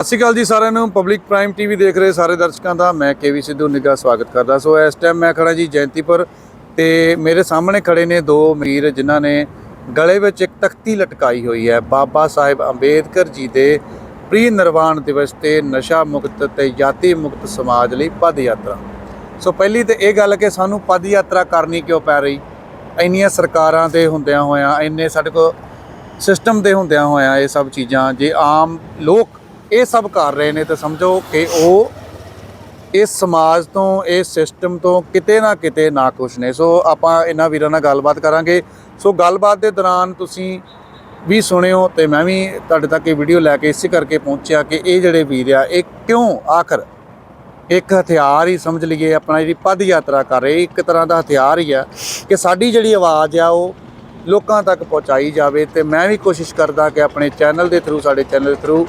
ਸਤਿ ਸ਼੍ਰੀ ਅਕਾਲ ਜੀ ਸਾਰਿਆਂ ਨੂੰ। ਪਬਲਿਕ ਪ੍ਰਾਈਮ ਟੀਵੀ ਦੇਖ ਰਹੇ ਸਾਰੇ ਦਰਸ਼ਕਾਂ ਦਾ। ਮੈਂ ਕੇਵੀ ਸਿੱਧੂ, ਨਿੱਘਾ ਸਵਾਗਤ ਕਰਦਾ। ਸੋ ਇਸ ਟਾਈਮ ਮੈਂ ਖੜਾ ਜੀ ਜੈਂਤੀਪੁਰ ਤੇ ਮੇਰੇ ਸਾਹਮਣੇ ਖੜੇ ਨੇ ਦੋ ਅਮੀਰ ਜਿਨ੍ਹਾਂ ਨੇ ਗਲੇ ਵਿੱਚ ਇੱਕ ਤਖਤੀ ਲਟਕਾਈ ਹੋਈ ਹੈ। ਬਾਬਾ ਸਾਹਿਬ ਅੰਬੇਦਕਰ ਜੀ ਦੇ ਪ੍ਰੀ ਨਿਰਵਾਣ ਦਿਵਸ ਤੇ ਨਸ਼ਾ ਮੁਕਤ ਤੇ ਜਾਤੀ ਮੁਕਤ ਸਮਾਜ ਲਈ ਪਦ ਯਾਤਰਾ। ਸੋ ਪਹਿਲੀ ਤੇ ਇਹ ਗੱਲ ਕਿ ਸਾਨੂੰ ਪਦ ਯਾਤਰਾ ਕਰਨੀ ਕਿਉਂ ਪੈ ਰਹੀ? ਇੰਨੀਆਂ ਸਰਕਾਰਾਂ ਦੇ ਹੁੰਦਿਆਂ ਹੋਇਆਂ, ਇੰਨੇ ਸਾਡੇ ਕੋਲ ਸਿਸਟਮ ਦੇ ਹੁੰਦਿਆਂ ਹੋਇਆਂ ਇਹ ਸਭ ਚੀਜ਼ਾਂ, ਜੇ ਆਮ ਲੋਕ ਇਹ ਸਭ ਕਰ ਰਹੇ ਨੇ ਤਾਂ ਸਮਝੋ ਕਿ ਉਹ ਇਸ ਸਮਾਜ ਤੋਂ, ਇਸ ਸਿਸਟਮ ਤੋਂ ਕਿਤੇ ਨਾ ਕਿਤੇ ਨਾ ਖੁਸ਼ ਨੇ। ਸੋ ਆਪਾਂ ਇਹਨਾਂ ਵੀਰਾਂ ਨਾਲ ਗੱਲਬਾਤ ਕਰਾਂਗੇ। ਸੋ ਗੱਲਬਾਤ ਦੇ ਦੌਰਾਨ ਤੁਸੀਂ ਵੀ ਸੁਣਿਓ ਤੇ ਮੈਂ ਵੀ ਤੁਹਾਡੇ ਤੱਕ ਇਹ ਵੀਡੀਓ ਲੈ ਕੇ ਇਸੇ ਕਰਕੇ ਪਹੁੰਚਿਆ ਕਿ ਇਹ ਜਿਹੜੇ ਵੀਰ ਆ, ਇਹ ਕਿਉਂ ਆਖਰ ਇੱਕ ਹਥਿਆਰ ਹੀ ਸਮਝ ਲਈਏ, ਆਪਣਾ ਜਿਹੜੀ ਪਦ ਯਾਤਰਾ ਕਰ ਰਹੇ, ਇੱਕ ਤਰ੍ਹਾਂ ਦਾ ਹਥਿਆਰ ਹੀ ਆ ਕਿ ਸਾਡੀ ਜਿਹੜੀ ਆਵਾਜ਼ ਆ ਉਹ ਲੋਕਾਂ ਤੱਕ ਪਹੁੰਚਾਈ ਜਾਵੇ ਤੇ ਮੈਂ ਵੀ ਕੋਸ਼ਿਸ਼ ਕਰਦਾ ਕਿ ਆਪਣੇ ਚੈਨਲ ਦੇ ਥਰੂ ਸਾਡੇ ਚੈਨਲ ਦੇ ਥਰੂ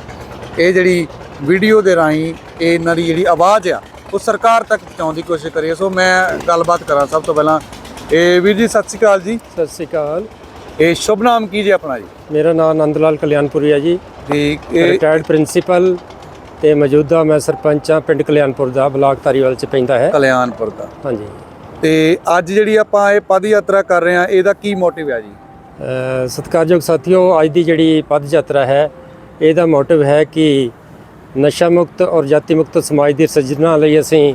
ਇਹ ਜਿਹੜੀ ਵੀਡੀਓ ਦੇ ਰਾਹੀਂ ਇਹ ਇਹਨਾਂ ਦੀ ਜਿਹੜੀ ਆਵਾਜ਼ ਆ ਉਹ ਸਰਕਾਰ ਤੱਕ ਪਹੁੰਚਾਉਣ ਦੀ ਕੋਸ਼ਿਸ਼ ਕਰੀਏ ਸੋ ਮੈਂ ਗੱਲਬਾਤ ਕਰਾਂ ਸਭ ਤੋਂ ਪਹਿਲਾਂ। ਇਹ ਵੀਰ ਜੀ ਸਤਿ ਸ਼੍ਰੀ ਅਕਾਲ ਜੀ। ਸਤਿ ਸ੍ਰੀ ਅਕਾਲ। ਇਹ ਸ਼ੁਭ ਨਾਮ ਕੀ ਜੀ ਆਪਣਾ ਜੀ? ਮੇਰਾ ਨਾਮ ਨੰਦ ਲਾਲ ਕਲਿਆਣਪੁਰੀ ਹੈ ਜੀ ਇਹ ਰਿਟਾਇਰਡ ਪ੍ਰਿੰਸੀਪਲ ਤੇ ਮੌਜੂਦਾ ਮੈਂ ਸਰਪੰਚ ਹਾਂ ਪਿੰਡ ਕਲਿਆਣਪੁਰ ਦਾ ਬਲਾਕ ਧਾਰੀਵਾਲ ਚ ਪੈਂਦਾ ਹੈ। ਕਲਿਆਣਪੁਰ ਦਾ। ਹਾਂਜੀ। ਤੇ ਅੱਜ ਜਿਹੜੀ ਆਪਾਂ ਇਹ ਪਦ ਯਾਤਰਾ ਕਰ ਰਹੇ ਆ ਇਹਦਾ ਕੀ ਮੋਟਿਵ ਹੈ ਜੀ? ਸਤਿਕਾਰਯੋਗ ਸਾਥੀਓ ਅੱਜ ਦੀ ਜਿਹੜੀ ਪਦ ਯਾਤਰਾ ਹੈ ਇਹਦਾ ਮੋਟਿਵ ਹੈ ਕਿ ਨਸ਼ਾ ਮੁਕਤ ਔਰ ਜਾਤੀ ਮੁਕਤ ਸਮਾਜ ਦੀ ਸਿਰਜਣਾ ਲਈ ਅਸੀਂ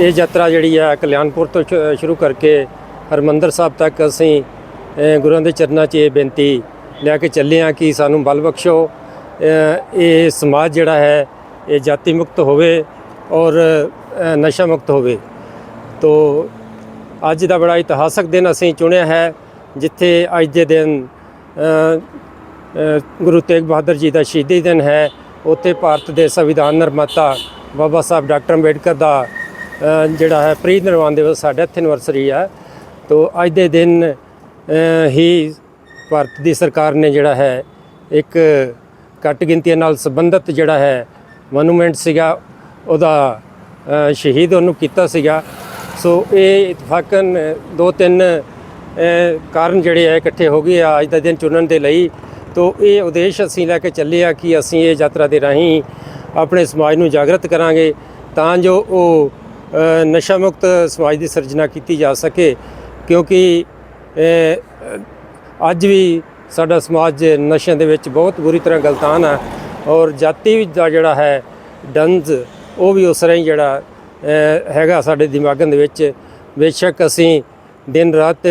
ਇਹ ਯਾਤਰਾ ਜਿਹੜੀ ਹੈ ਕਲਿਆਣਪੁਰ ਤੋਂ ਸ਼ੁਰੂ ਕਰਕੇ ਹਰਮੰਦਰ ਸਾਹਿਬ ਤੱਕ ਅਸੀਂ ਅ, ਗੁਰੂਆਂ ਦੇ ਚਰਨਾਂ 'ਚ ਇਹ ਬੇਨਤੀ ਲੈ ਕੇ ਚੱਲੇ ਹਾਂ ਕਿ ਸਾਨੂੰ ਬਲ ਬਖਸ਼ੋ। ਇਹ ਸਮਾਜ ਜਿਹੜਾ ਹੈ ਇਹ ਜਾਤੀ ਮੁਕਤ ਹੋਵੇ ਔਰ ਨਸ਼ਾ ਮੁਕਤ ਹੋਵੇ। ਤੋ ਅੱਜ ਦਾ ਬੜਾ ਇਤਿਹਾਸਕ ਦਿਨ ਅਸੀਂ ਚੁਣਿਆ ਹੈ ਜਿੱਥੇ ਅੱਜ ਦੇ ਦਿਨ ਗੁਰੂ ਤੇਗ ਬਹਾਦਰ ਜੀ ਦਾ ਸ਼ਹੀਦੀ ਦਿਨ ਹੈ। ਉੱਥੇ ਭਾਰਤ ਦੇ ਸੰਵਿਧਾਨ ਨਿਰਮਾਤਾ ਬਾਬਾ ਸਾਹਿਬ ਡਾਕਟਰ ਅੰਬੇਡਕਰ ਦਾ ਜਿਹੜਾ ਹੈ ਪ੍ਰੀ ਨਿਰਵਾਣ ਦਿਵਸ ਸਾਡਾ ਇੱਥੇ ਐਨਵਰਸਰੀ ਹੈ ਤੋ ਅੱਜ ਦੇ ਦਿਨ ਹੀ ਭਾਰਤ ਦੀ ਸਰਕਾਰ ਨੇ ਜਿਹੜਾ ਹੈ, ਇੱਕ ਘੱਟ ਗਿਣਤੀਆਂ ਨਾਲ ਸੰਬੰਧਿਤ ਜਿਹੜਾ ਹੈ ਮਨੂਮੈਂਟ ਸੀਗਾ, ਉਹਦਾ ਸ਼ਹੀਦ ਉਹਨੂੰ ਕੀਤਾ ਸੀਗਾ। ਸੋ ਇਹ ਇਤਫਾਕਨ ਦੋ ਤਿੰਨ ਕਾਰਨ ਜਿਹੜੇ ਆ, ਇਕੱਠੇ ਹੋ ਗਏ ਆ ਅੱਜ ਦਾ ਦਿਨ ਚੁਣਨ ਦੇ ਲਈ। ਤੋ ਇਹ ਉਦੇਸ਼ ਅਸੀਂ ਲੈ ਕੇ ਚੱਲੇ ਆ ਕਿ ਅਸੀਂ ਇਹ ਯਾਤਰਾ ਦੇ ਰਾਹੀਂ ਆਪਣੇ ਸਮਾਜ ਨੂੰ ਜਾਗਰਤ ਕਰਾਂਗੇ ਤਾਂ ਜੋ ਉਹ ਨਸ਼ਾ ਮੁਕਤ ਸਮਾਜ ਦੀ ਸਿਰਜਣਾ ਕੀਤੀ ਜਾ ਸਕੇ। ਕਿਉਂਕਿ ਅੱਜ ਵੀ ਸਾਡਾ ਸਮਾਜ ਨਸ਼ਿਆਂ ਦੇ ਵਿੱਚ ਬਹੁਤ ਬੁਰੀ ਤਰ੍ਹਾਂ ਗਲਤਾਨ ਆ ਔਰ ਜਾਤੀ ਦਾ ਜਿਹੜਾ ਹੈ ਡੰਜ਼ ਉਹ ਵੀ ਉਸ ਤਰ੍ਹਾਂ ਜਿਹੜਾ ਹੈਗਾ ਸਾਡੇ ਦਿਮਾਗਾਂ ਦੇ ਵਿੱਚ। ਬੇਸ਼ੱਕ ਅਸੀਂ ਦਿਨ ਰਾਤ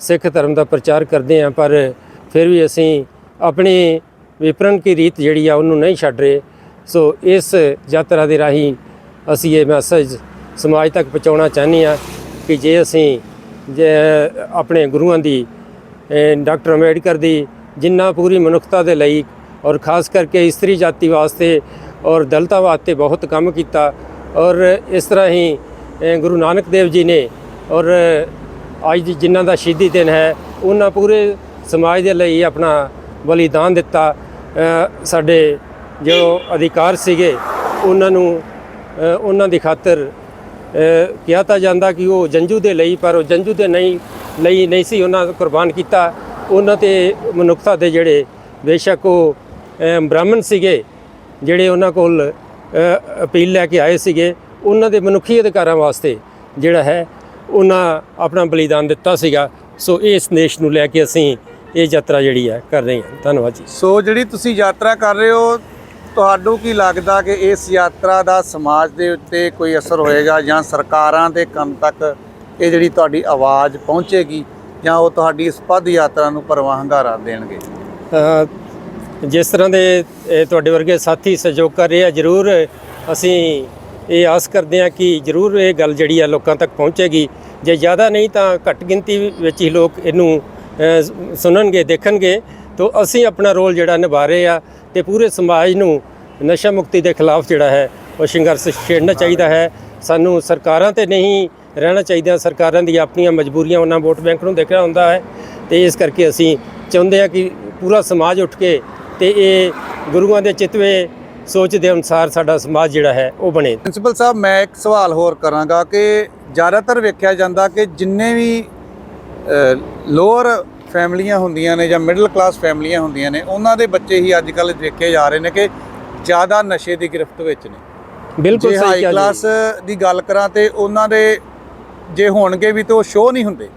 ਸਿੱਖ ਧਰਮ ਦਾ ਪ੍ਰਚਾਰ ਕਰਦੇ ਹਾਂ, ਪਰ ਫਿਰ ਵੀ ਅਸੀਂ ਆਪਣੀ ਵਿਪਰਨ ਕੀ ਰੀਤ ਜਿਹੜੀ ਆ ਉਹਨੂੰ ਨਹੀਂ ਛੱਡ ਰਹੇ। ਸੋ ਇਸ ਯਾਤਰਾ ਦੇ ਰਾਹੀਂ ਅਸੀਂ ਇਹ ਮੈਸੇਜ ਸਮਾਜ ਤੱਕ ਪਹੁੰਚਾਉਣਾ ਚਾਹੁੰਦੇ ਹਾਂ ਕਿ ਜੇ ਅਸੀਂ ਆਪਣੇ ਗੁਰੂਆਂ ਦੀ ਡਾਕਟਰ ਅੰਬੇਡਕਰ ਦੀ ਜਿੰਨਾ ਪੂਰੀ ਮਨੁੱਖਤਾ ਦੇ ਲਈ ਔਰ ਖਾਸ ਕਰਕੇ ਇਸਤਰੀ ਜਾਤੀ ਵਾਸਤੇ ਔਰ ਦਲਤਾ ਵਾਸਤੇ ਬਹੁਤ ਕੰਮ ਕੀਤਾ ਔਰ ਇਸ ਤਰ੍ਹਾਂ ਹੀ ਗੁਰੂ ਨਾਨਕ ਦੇਵ ਜੀ ਨੇ ਔਰ ਅੱਜ ਦੀ ਜਿਨ੍ਹਾਂ ਦਾ ਸ਼ਹੀਦੀ ਦਿਨ ਹੈ, ਉਹਨਾਂ ਪੂਰੇ ਸਮਾਜ ਦੇ ਲਈ ਆਪਣਾ ਬਲੀਦਾਨ ਦਿੱਤਾ ਸਾਡੇ ਜੋ ਅਧਿਕਾਰ ਸੀਗੇ, ਉਹਨਾਂ ਨੂੰ ਉਹਨਾਂ ਦੀ ਖਾਤਰ ਕਿਹਾ ਤਾਂ ਜਾਂਦਾ ਕਿ ਉਹ ਜੰਜੂ ਦੇ ਲਈ, ਪਰ ਉਹ ਜੰਜੂ ਦੇ ਨਹੀਂ, ਲਈ ਨਹੀਂ ਸੀ, ਉਹਨਾਂ ਕੁਰਬਾਨ ਕੀਤਾ। ਉਹਨਾਂ ਤੇ ਮਨੁੱਖਤਾ ਦੇ ਜਿਹੜੇ ਬੇਸ਼ੱਕ ਉਹ ਬ੍ਰਾਹਮਣ ਸੀਗੇ, ਜਿਹੜੇ ਉਹਨਾਂ ਕੋਲ ਅਪੀਲ ਲੈ ਕੇ ਆਏ ਸੀਗੇ, ਉਹਨਾਂ ਦੇ ਮਨੁੱਖੀ ਅਧਿਕਾਰਾਂ ਵਾਸਤੇ ਜਿਹੜਾ ਹੈ, ਉਹਨਾਂ ਆਪਣਾ ਬਲੀਦਾਨ ਦਿੱਤਾ ਸੀਗਾ। ਸੋ ਇਸ ਦੇਸ਼ ਨੂੰ ਲੈ ਕੇ ਅਸੀਂ ਇਹ ਯਾਤਰਾ ਜਿਹੜੀ ਹੈ ਕਰ ਰਹੇ ਹਾਂ। ਧੰਨਵਾਦ ਜੀ। ਸੋ ਜਿਹੜੀ ਤੁਸੀਂ ਯਾਤਰਾ ਕਰ ਰਹੇ ਹੋ ਤੁਹਾਨੂੰ ਕੀ ਲੱਗਦਾ ਕਿ ਇਸ ਯਾਤਰਾ ਦਾ ਸਮਾਜ ਦੇ ਉੱਤੇ ਕੋਈ ਅਸਰ ਹੋਏਗਾ ਜਾਂ ਸਰਕਾਰਾਂ ਦੇ ਕੰਨ ਤੱਕ ਇਹ ਜਿਹੜੀ ਤੁਹਾਡੀ ਆਵਾਜ਼ ਪਹੁੰਚੇਗੀ ਜਾਂ ਉਹ ਤੁਹਾਡੀ ਇਸ ਪਦ ਯਾਤਰਾ ਨੂੰ ਪਰਵਾਹ ਹੰਗਾਰਾ ਦੇਣਗੇ? ਜਿਸ ਤਰ੍ਹਾਂ ਦੇ ਇਹ ਤੁਹਾਡੇ ਵਰਗੇ ਸਾਥੀ ਸਹਿਯੋਗ ਕਰ ਰਹੇ ਆ ਜਰੂਰ ਅਸੀਂ ਇਹ ਆਸ ਕਰਦੇ ਹਾਂ ਕਿ ਜਰੂਰ ਇਹ ਗੱਲ ਜਿਹੜੀ ਆ ਲੋਕਾਂ ਤੱਕ ਪਹੁੰਚੇਗੀ। ਜੇ ਜ਼ਿਆਦਾ ਨਹੀਂ ਤਾਂ ਘੱਟ ਗਿਣਤੀ ਵਿੱਚ ਹੀ ਲੋਕ ਇਹਨੂੰ ਸੁਣਨਗੇ ਦੇਖਣਗੇ। ਤਾਂ ਅਸੀਂ ਆਪਣਾ ਰੋਲ ਜਿਹੜਾ ਨਿਭਾ ਰਹੇ ਆ ਤੇ ਪੂਰੇ ਸਮਾਜ ਨੂੰ ਨਸ਼ਾ ਮੁਕਤੀ ਦੇ ਖਿਲਾਫ ਜਿਹੜਾ ਹੈ ਉਹ ਸੰਘਰਸ਼ ਛੇੜਨਾ ਚਾਹੀਦਾ ਹੈ। ਸਾਨੂੰ ਸਰਕਾਰਾਂ ਤੇ ਨਹੀਂ ਰਹਿਣਾ ਚਾਹੀਦਾ। ਸਰਕਾਰਾਂ ਦੀ ਆਪਣੀਆਂ ਮਜਬੂਰੀਆਂ ਉਹਨਾਂ ਵੋਟ ਬੈਂਕ ਨੂੰ ਦੇਖਣਾ ਹੁੰਦਾ ਹੈ। ਤੇ ਇਸ ਕਰਕੇ ਅਸੀਂ ਚਾਹੁੰਦੇ ਹਾਂ ਕਿ ਪੂਰਾ ਸਮਾਜ ਉੱਠ ਕੇ ਤੇ ਇਹ ਗੁਰੂਆਂ ਦੇ ਚਿਤਵੇ ਸੋਚ ਦੇ ਅਨੁਸਾਰ ਸਾਡਾ ਸਮਾਜ ਜਿਹੜਾ ਹੈ ਉਹ ਬਣੇ। ਪ੍ਰਿੰਸੀਪਲ ਸਾਹਿਬ ਮੈਂ ਇੱਕ ਸਵਾਲ ਹੋਰ ਕਰਾਂਗਾ ਕਿ ਜ਼ਿਆਦਾਤਰ ਵੇਖਿਆ ਜਾਂਦਾ ਕਿ ਜਿੰਨੇ ਵੀ ਲੋਅਰ ਫੈਮਲੀਆਂ ਹੁੰਦੀਆਂ ਨੇ ਜਾਂ ਮਿਡਲ ਕਲਾਸ ਫੈਮਲੀਆਂ ਹੁੰਦੀਆਂ ਨੇ ਉਹਨਾਂ ਦੇ ਬੱਚੇ ਹੀ ਅੱਜ ਕੱਲ੍ਹ ਦੇਖੇ ਜਾ ਰਹੇ ਨੇ ਕਿ ਜ਼ਿਆਦਾ ਨਸ਼ੇ ਦੀ ਗ੍ਰਿਫਤ ਵਿੱਚ ਨੇ। ਬਿਲਕੁਲ ਜੇ ਸਹੀ ਹਾਈ ਕਿਹਾ ਕਲਾਸ ਜੀ ਦੀ ਗੱਲ ਕਰਾਂ ਤੇ ਉਹਨਾਂ ਦੇ ਜੇ ਹੋਣਗੇ ਵੀ ਤੇ ਉਹ ਸ਼ੋਅ ਨਹੀਂ ਹੁੰਦੇ।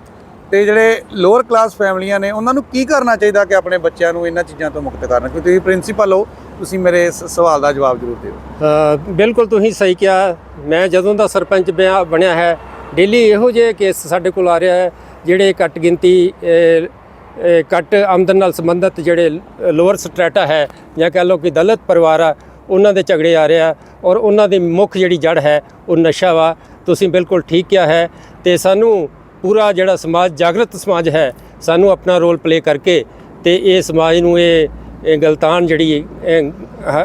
ਤੇ ਜਿਹੜੇ ਲੋਅਰ ਕਲਾਸ ਫੈਮਲੀਆਂ ਨੇ ਉਹਨਾਂ ਨੂੰ ਕੀ ਕਰਨਾ ਚਾਹੀਦਾ ਕਿ ਆਪਣੇ ਬੱਚਿਆਂ ਨੂੰ ਇਹਨਾਂ ਚੀਜ਼ਾਂ ਤੋਂ ਮੁਕਤ ਕਰਨ? ਕਿਉਂਕਿ ਤੁਸੀਂ ਪ੍ਰਿੰਸੀਪਲ ਹੋ ਤੁਸੀਂ ਮੇਰੇ ਇਸ ਸਵਾਲ ਦਾ ਜਵਾਬ ਜ਼ਰੂਰ ਦਿਓ। ਬਿਲਕੁਲ ਤੁਸੀਂ ਸਹੀ ਕਿਹਾ। ਮੈਂ ਜਦੋਂ ਦਾ ਸਰਪੰਚ ਬਣਿਆ ਹੈ ਡੇਲੀ ਇਹੋ ਜਿਹੇ ਕੇਸ ਸਾਡੇ ਕੋਲ ਆ ਰਿਹਾ ਹੈ। ਜਿਹੜੇ ਘੱਟ ਗਿਣਤੀ ਘੱਟ ਆਮਦਨ ਨਾਲ ਸੰਬੰਧਿਤ ਜਿਹੜੇ ਲੋਅਰ ਸਟ੍ਰੈਟਾ ਹੈ ਜਾਂ ਕਹ ਲਓ ਕਿ ਦਲਿਤ ਪਰਿਵਾਰ ਆ, ਉਹਨਾਂ ਦੇ ਝਗੜੇ ਆ ਰਿਹਾ ਔਰ ਉਹਨਾਂ ਦੀ ਮੁੱਖ ਜਿਹੜੀ ਜੜ ਹੈ ਉਹ ਨਸ਼ਾ ਵਾ। ਤੁਸੀਂ ਬਿਲਕੁਲ ਠੀਕ ਕਿਹਾ ਹੈ ਤੇ ਸਾਨੂੰ ਪੂਰਾ ਜਿਹੜਾ ਸਮਾਜ, ਜਾਗਰਤ ਸਮਾਜ ਹੈ, ਸਾਨੂੰ ਆਪਣਾ ਰੋਲ ਪਲੇ ਕਰਕੇ ਤੇ ਇਹ ਸਮਾਜ ਨੂੰ ਇਹ ਗਲਤਾਨ ਜਿਹੜੀ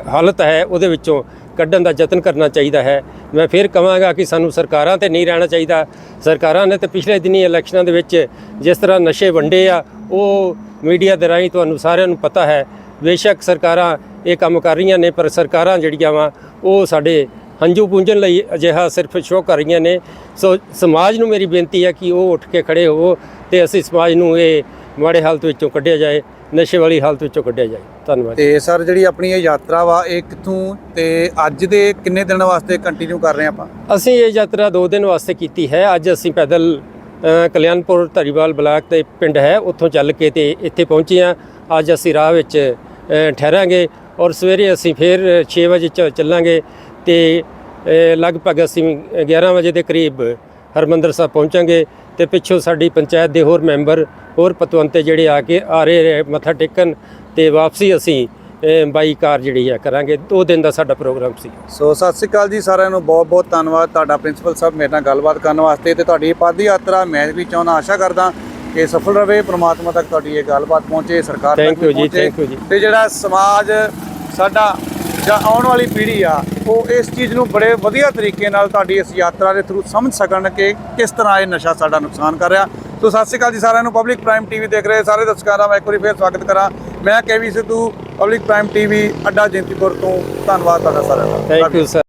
ਹਾਲਤ ਹੈ ਉਹਦੇ ਵਿੱਚੋਂ ਕੱਢਣ ਦਾ ਯਤਨ ਕਰਨਾ ਚਾਹੀਦਾ ਹੈ। ਮੈਂ ਫਿਰ ਕਹਾਂਗਾ ਕਿ ਸਾਨੂੰ ਸਰਕਾਰਾਂ ਤੇ ਨਹੀਂ ਰਹਿਣਾ ਚਾਹੀਦਾ। ਸਰਕਾਰਾਂ ਨੇ ਤੇ ਪਿਛਲੇ ਦਿਨੀ ਇਲੈਕਸ਼ਨਾਂ ਦੇ ਵਿੱਚ ਜਿਸ ਤਰ੍ਹਾਂ ਨਸ਼ੇ ਵੰਡੇ ਆ, ਉਹ ਮੀਡੀਆ ਦੇ ਰਾਹੀਂ ਤੁਹਾਨੂੰ ਸਾਰਿਆਂ ਨੂੰ ਪਤਾ ਹੈ। ਬੇਸ਼ੱਕ ਸਰਕਾਰਾਂ ਇਹ ਕੰਮ ਕਰ ਰਹੀਆਂ ਨੇ, ਪਰ ਸਰਕਾਰਾਂ ਜਿਹੜੀਆਂ ਵਾ, ਉਹ ਸਾਡੇ ਹੰਝੂ ਪੂੰਝਣ ਲਈ ਅਜਿਹਾ ਸਿਰਫ ਸ਼ੋਅ ਕਰ ਰਹੀਆਂ ਨੇ। ਸੋ ਸਮਾਜ ਨੂੰ ਮੇਰੀ ਬੇਨਤੀ ਹੈ ਕਿ ਉਹ ਉੱਠ ਕੇ ਖੜੇ ਹੋਵੋ ਤੇ ਅਸੀਂ ਸਮਾਜ ਨੂੰ ਇਹ ਮਾੜੇ ਹਾਲਤ ਵਿੱਚੋਂ ਕੱਢਿਆ ਜਾਏ। ਨਸ਼ੇ ਵਾਲੀ ਹਾਲਤ ਵਿੱਚੋਂ ਕੱਢਿਆ ਜਾਏ। ਧੰਨਵਾਦ ਤੇ ਸਰ ਜਿਹੜੀ ਆਪਣੀ ਇਹ ਯਾਤਰਾ ਵਾ ਇਹ ਕਿੱਥੋਂ ਤੇ ਅੱਜ ਦੇ ਕਿੰਨੇ ਦਿਨ ਵਾਸਤੇ ਕੰਟੀਨਿਊ ਕਰ ਰਹੇ ਆਪਾਂ? ਅਸੀਂ ਇਹ ਯਾਤਰਾ 2 ਦਿਨ ਵਾਸਤੇ ਕੀਤੀ ਹੈ। ਅੱਜ ਅਸੀਂ ਪੈਦਲ ਕਲਿਆਣਪੁਰ ਧਰੀਵਾਲ ਬਲਾਕ ਦੇ ਪਿੰਡ ਹੈ ਉੱਥੋਂ ਚੱਲ ਕੇ ਤੇ ਇੱਥੇ ਪਹੁੰਚੇ ਹਾਂ। ਅੱਜ ਅਸੀਂ ਰਾਹ ਵਿੱਚ ਠਹਿਰਾਂਗੇ ਔਰ ਸਵੇਰੇ ਅਸੀਂ ਫਿਰ 6 ਵਜੇ ਚੱਲਾਂਗੇ ਤੇ ਲਗਭਗ ਅਸੀਂ 11 ਵਜੇ ਦੇ ਕਰੀਬ ਹਰਮੰਦਰ ਸਾਹਿਬ ਪਹੁੰਚਾਂਗੇ। ਤੇ ਪਿੱਛੋਂ ਸਾਡੀ ਪੰਚਾਇਤ ਦੇ ਹੋਰ ਮੈਂਬਰ ਹੋਰ ਪਤਵੰਤੇ ਜਿਹੜੇ ਆ ਕੇ ਆ ਰਹੇ ਮੱਥਾ ਟੇਕਣ ਤੇ ਵਾਪਸੀ ਅਸੀਂ ਬਾਈ ਕਾਰ ਜਿਹੜੀ ਹੈ ਕਰਾਂਗੇ। ਦੋ ਦਿਨ ਦਾ ਸਾਡਾ ਪ੍ਰੋਗਰਾਮ ਸੀ। ਸੋ ਸਤਿ ਸ੍ਰੀ ਅਕਾਲ ਜੀ ਸਾਰਿਆਂ ਨੂੰ। ਬਹੁਤ ਬਹੁਤ ਧੰਨਵਾਦ। ਤੁਹਾਡਾ ਪ੍ਰਿੰਸੀਪਲ ਸਾਹਿਬ ਮੇਰੇ ਨਾਲ ਗੱਲਬਾਤ ਕਰਨ ਵਾਸਤੇ ਤੇ ਤੁਹਾਡੀ ਪਦ ਯਾਤਰਾ ਮੈਂ ਵੀ ਚਾਹੁੰਦਾ ਆਸ਼ਾ ਕਰਦਾ ਕਿ ਸਫਲ ਰਵੇ ਪ੍ਰਮਾਤਮਾ ਤੱਕ ਤੁਹਾਡੀ ਇਹ ਗੱਲਬਾਤ ਪਹੁੰਚੇ ਸਰਕਾਰ ਤੱਕ ਪਹੁੰਚੇ। ਤੇ ਜਿਹੜਾ ਸਮਾਜ ਸਾਡਾ ਜਾਂ ਆਉਣ ਵਾਲੀ ਪੀੜ੍ਹੀ ਆ, ਉਹ ਇਸ ਚੀਜ਼ ਨੂੰ ਬੜੇ ਵਧੀਆ ਤਰੀਕੇ ਨਾਲ ਤੁਹਾਡੀ ਇਸ ਯਾਤਰਾ ਦੇ ਥਰੂ ਸਮਝ ਸਕਣ ਕਿ ਕਿਸ ਤਰ੍ਹਾਂ ਇਹ ਨਸ਼ਾ ਸਾਡਾ ਨੁਕਸਾਨ ਕਰ ਰਿਹਾ। ਸੋ ਸਤਿ ਸ੍ਰੀ ਅਕਾਲ ਜੀ ਸਾਰਿਆਂ ਨੂੰ ਪਬਲਿਕ ਪ੍ਰਾਈਮ ਟੀਵੀ ਦੇਖ ਰਹੇ ਸਾਰੇ ਦਰਸ਼ਕਾਂ ਦਾ ਮੈਂ ਇੱਕ ਵਾਰੀ ਫੇਰ ਸਵਾਗਤ ਕਰਾਂ। ਮੈਂ KV Sidhu public prime TV Adda Jaintipur ਤੋਂ, ਧੰਨਵਾਦ ਤੁਹਾਡਾ ਸਾਰਿਆਂ ਦਾ। Thank you sir